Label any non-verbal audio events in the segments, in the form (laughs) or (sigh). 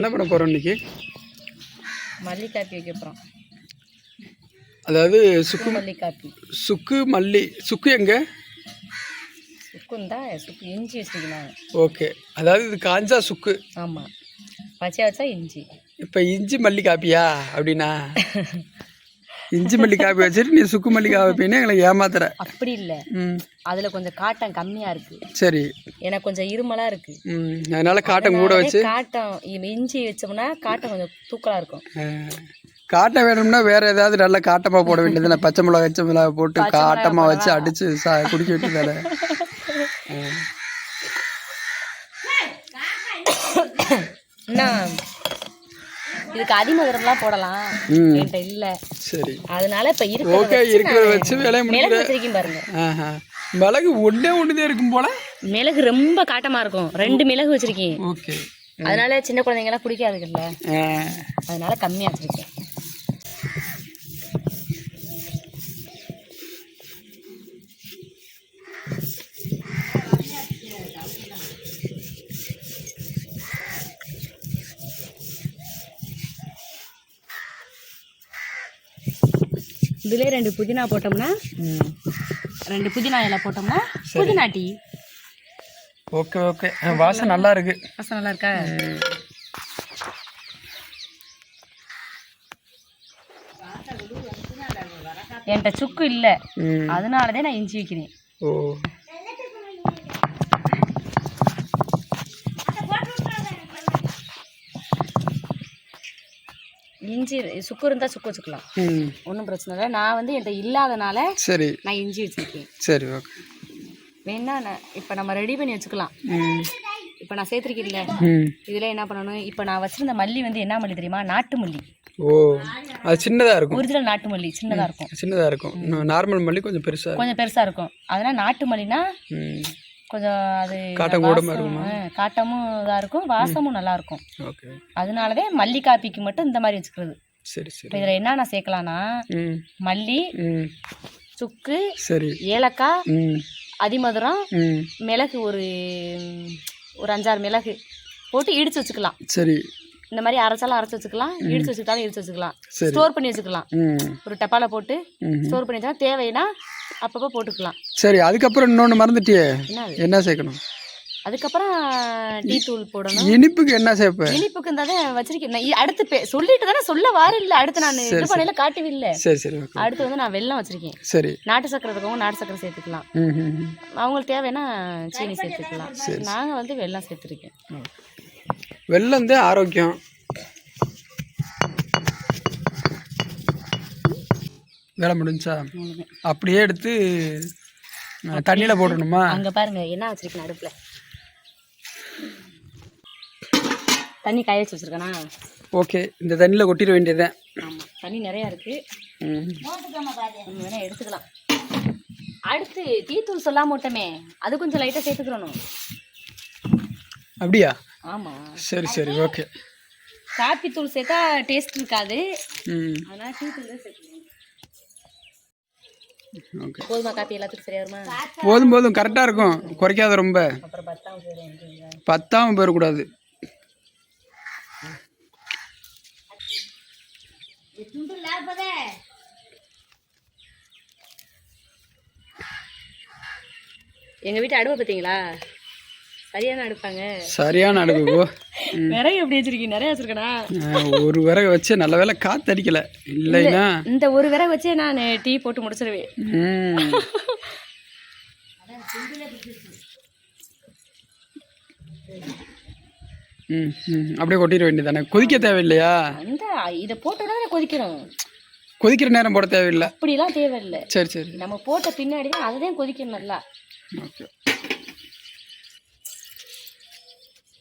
என்ன பண்ண போகிறோம் இன்னைக்கு? மல்லி காப்பி வைக்க போகிறோம் அதாவது சுக்கு மல்லி காப்பி சுக்கு மல்லி சுக்கு எங்கே? சுக்குந்தா சுக்கு இஞ்சி வச்சுருக்கேன் ஓகே. அதாவது இது காஞ்சா சுக்கு. ஆமாம் பச்சை வச்சா இஞ்சி. இப்போ இஞ்சி மல்லி காப்பியா அப்படின்னா? (laughs) இஞ்சி மல்லி காப்பி வச்சுட்டு நீ சுக்கு மல்லி காப்பி வைப்பீன்னு எங்களை ஏமாத்துற. அப்படி இல்லை. ம். அதில் கொஞ்சம் காட்டம் கம்மியாக இருக்குது சரி. எனக்கு கொஞ்சம் இருமலாக இருக்குது ம். அதனால காட்டம் கூட வச்சு. காட்டம் இஞ்சி வச்சோம்னா காட்டம் கொஞ்சம் தூக்கலாக இருக்கும். அஹ், காட்டை வேணும்னா வேற ஏதாவது நல்ல காட்டமாக போட வேண்டியது பச்சை மிளகா பச்சை மிளகா போட்டு காட்டமாக வச்சு அடிச்சு சா குடிக்க வேண்டியதானே (coughs) என்ன இதுக்கு அதிமதுரம்லாம் போடலாம். என்கிட்ட இல்லை. சரி. அதனால இப்போ ஓகே இருக்கிற இருக்கிறத வச்சு வேலையை மிளகு வச்சிருக்கேன் பாருங்க. மிளகு ஒன்றே ஒன்றுதே இருக்கும் போல? மிளகு ரொம்ப காட்டமாக இருக்கும். ரெண்டு மிளகு வச்சிருக்கேன். ஓகே. அதனால சின்ன குழந்தைங்கலாம் பிடிக்காதுல்ல அதனால கம்மியாக வச்சிருக்கேன். இதுலேயே ரெண்டு புதினா போட்டோம்னா ரெண்டு புதினா இலை போட்டோம்னா புதினா டீ. Okay okay. வாசனை நல்லா இருக்கு. வாசம் நல்லா இருக்கா? என்கிட்ட சுக்கு இல்லை. அதனால தான் நான் இஞ்சி வைக்கிறேன். ஓ. இஞ்சி சுக்கு இருந்தால் சுக்கு வச்சுக்கலாம். ம். ஒன்றும் பிரச்சனை இல்லை. நான் வந்து என்கிட்ட இல்லாதனால சரி. நான் இஞ்சி வச்சுருக்கேன். சரி ஓகே. வேணா இப்போ நம்ம ரெடி பண்ணி வச்சுக்கலாம். இப்போ நான் சேர்த்துருக்கேன்ல. இதில் என்ன பண்ணணும்? இப்போ நான் வச்சிருந்த மல்லி வந்து என்ன மல்லி தெரியுமா? நாட்டு மல்லி. ஓ அது சின்னதாக இருக்கும். ஒரிஜினல் நாட்டு மல்லி சின்னதாக இருக்கும். சின்னதாக இருக்கும். நார்மல் மல்லி கொஞ்சம் பெருசாக இருக்கும் கொஞ்சம் பெருசாக இருக்கும். அதனால் நாட்டு மல்லினா கொஞ்சம் அது காட்டமும் இதாக இருக்கும் வாசமும் நல்லா இருக்கும். ஓகே. அதனால தான் மல்லி காப்பிக்கு மட்டும் இந்த மாதிரி வச்சுக்கிறது. சரி சரி. இதில் என்னென்ன சேர்க்கலாம்னா மல்லி சுக்கு சரி. ஏலக்காய் அதிமதுரம் மிளகு ஒரு ஒரு அஞ்சாறு மிளகு போட்டு இடிச்சு வச்சுக்கலாம். சரி. இந்த மாதிரி அரைச்சாலும் அரைச்சு வச்சுக்கலாம் இடிச்சு வச்சுக்கிட்டாலும் இடிச்சு வச்சுக்கலாம். ஸ்டோர் பண்ணி வச்சுக்கலாம். ஒரு டப்பால போட்டு ஸ்டோர் பண்ணி வச்சா தேவைன்னா அப்பப்போ போட்டுக்கலாம். சரி அதுக்கப்புறம் இன்னொன்று மறந்துட்டியே. என்ன? என்ன சேர்க்கணும்? அதுக்கப்புறம் டீ தூள் போடணும். இனிப்புக்கு என்ன சேர்ப்ப? இனிப்புக்கு இந்த வச்சிருக்கேன். நான் இ- அடுத்து பே- சொல்லிட்டு தானே சொல்ல வார இல்ல அடுத்து நான் இது பண்ணையில காட்டவே இல்ல சரி சரி அடுத்து வந்து நான் வெல்லம் வச்சிருக்கேன். சரி. நாட்டு சக்கரை இருக்கவங்க நாட்டு சக்கரை சேர்த்துக்கலாம். அவங்களுக்கு தேவைன்னா சீனி சேர்த்துக்கலாம். நாங்க வந்து வெல்லம் சேர்த்துருக்கேன். வெல்லம் தான் ஆரோக்கியம். வேலை முடிஞ்சா? அப்படியே எடுத்து தண்ணியில் போடணுமா? அங்க பாருங்க என்ன வச்சிருக்கேன் அடுப்புல தண்ணி காய வச்சு வச்சிருக்கேனா? ஓகே இந்த தண்ணியில் கொட்டிட வேண்டியதுதான். ஆமா தண்ணி நிறைய இருக்கு. ம். நம்ம வேணா எடுத்துக்கலாம். அடுத்து டீ தூள் சொல்லாம விட்டோமே அது கொஞ்சம் லைட்டா சேர்த்துக்கிறணும். அப்படியா? ஆமா. சரி சரி ஓகே. காப்பி தூள் சேர்த்தா டேஸ்ட் இருக்காது. அதனால டீ தூள் தான் போதுமா காப்பி? எல்லாத்துக்கும் சரியா வருமா? போதும் போதும். கரெக்டாக இருக்கும். குறைக்காத ரொம்ப. அப்புறம் பத்தாம் போயிடும் பத்தாம போயிடக்கூடாது எங்க வீட்டு அடுப்பை பார்த்தீங்களா? சரியான அடுப்பாங்க. சரியான அடுப்பு நிறைய எப்படி வச்சிருக்கீங்க? நிறைய வச்சிருக்கேனா? ஆ, ஒரு விறகு வச்சு நல்ல வேலை காற்று அடிக்கலை இல்லைன்னா இந்த ஒரு விறகு வச்சே நான் டீ போட்டு முடிச்சிருவேன். ம். ம் அப்படியே கொட்டிட வேண்டியதானே கொதிக்க தேவையில்லையா? அந்த இதை போட்டு தானே கொதிக்கணும். கொதிக்கிற நேரம் போட தேவையில்லை. அப்படிலாம் தேவையில்லை. சரி சரி. நம்ம போட்ட பின்னாடி தான் அதை தான் கொதிக்கணும் நல்லா. ஓகே.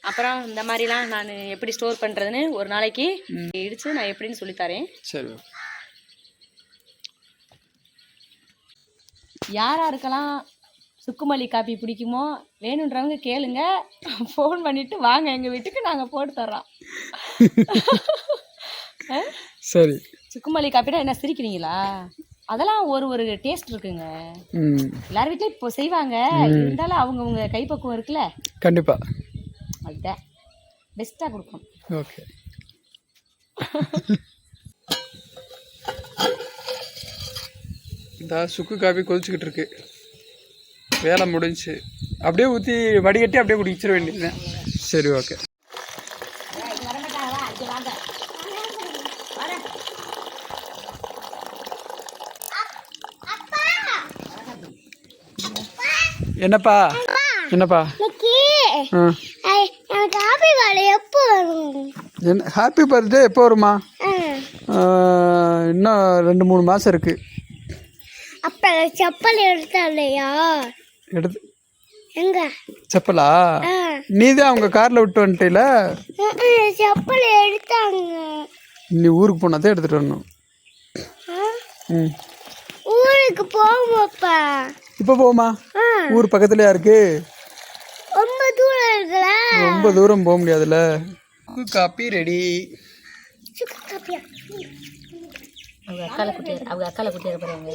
அப்புறம் இந்த மாதிரிலாம் நான் எப்படி ஸ்டோர் பண்ணுறதுன்னு ஒரு நாளைக்கு இடிச்சு நான் எப்படின்னு சொல்லித்தரேன். சரி யார் யாருக்கெல்லாம் சுக்குமல்லி காப்பி பிடிக்குமோ வேணுன்றவங்க கேளுங்க. ஃபோன் பண்ணிட்டு வாங்க எங்கள் வீட்டுக்கு நாங்கள் போட்டு தர்றோம். சரி. சுக்குமல்லி காப்பினா என்ன சிரிக்கிறீங்களா? அதெல்லாம் ஒரு ஒரு டேஸ்ட் இருக்குங்க. எல்லார் வீட்லயும் இப்போ செய்வாங்க. இருந்தாலும் அவங்கவுங்க கைப்பக்குவம் இருக்குல்ல. கண்டிப்பாக அதுதான் பெஸ்ட்டாக கொடுக்கும் ஓகே. இந்த சுக்கு காபி கொதிச்சுக்கிட்டு இருக்கு. வேலை முடிஞ்சுச்சு அப்படியே ஊற்றி வடிகட்டி அப்படியே குடிச்சிட வேண்டியதுதான் சரி ஓகே. என்னப்பா? என்னப்பா? எனக்கு ஹாப்பி பர்த்டே எப்போ வரும் என்ன ஹாப்பி பர்த்டே எப்போ வருமா இன்னும் ரெண்டு மூணு மாதம் இருக்கு. அப்ப செப்பல் எடுத்தாலையா எடுத்து எங்க? செப்பலா? நீ தான் அவங்க காரில் விட்டு வந்துட்டீல? செப்பல் எடுத்தாங்க. நீ ஊருக்கு போனால் தான் எடுத்துகிட்டு வரணும் ஊருக்கு போகும்போப்பா இப்போ போமா ஊர் பக்கத்துலயா இருக்கு? ரொம்ப தூரம் இருக்குல்ல? ரொம்ப தூரம் போக முடியாதுல்ல. காப்பி ரெடி சுக்கு காப்பியா அவங்க அக்கால குட்டி அவங்க அக்கால குட்டி போகிறாங்க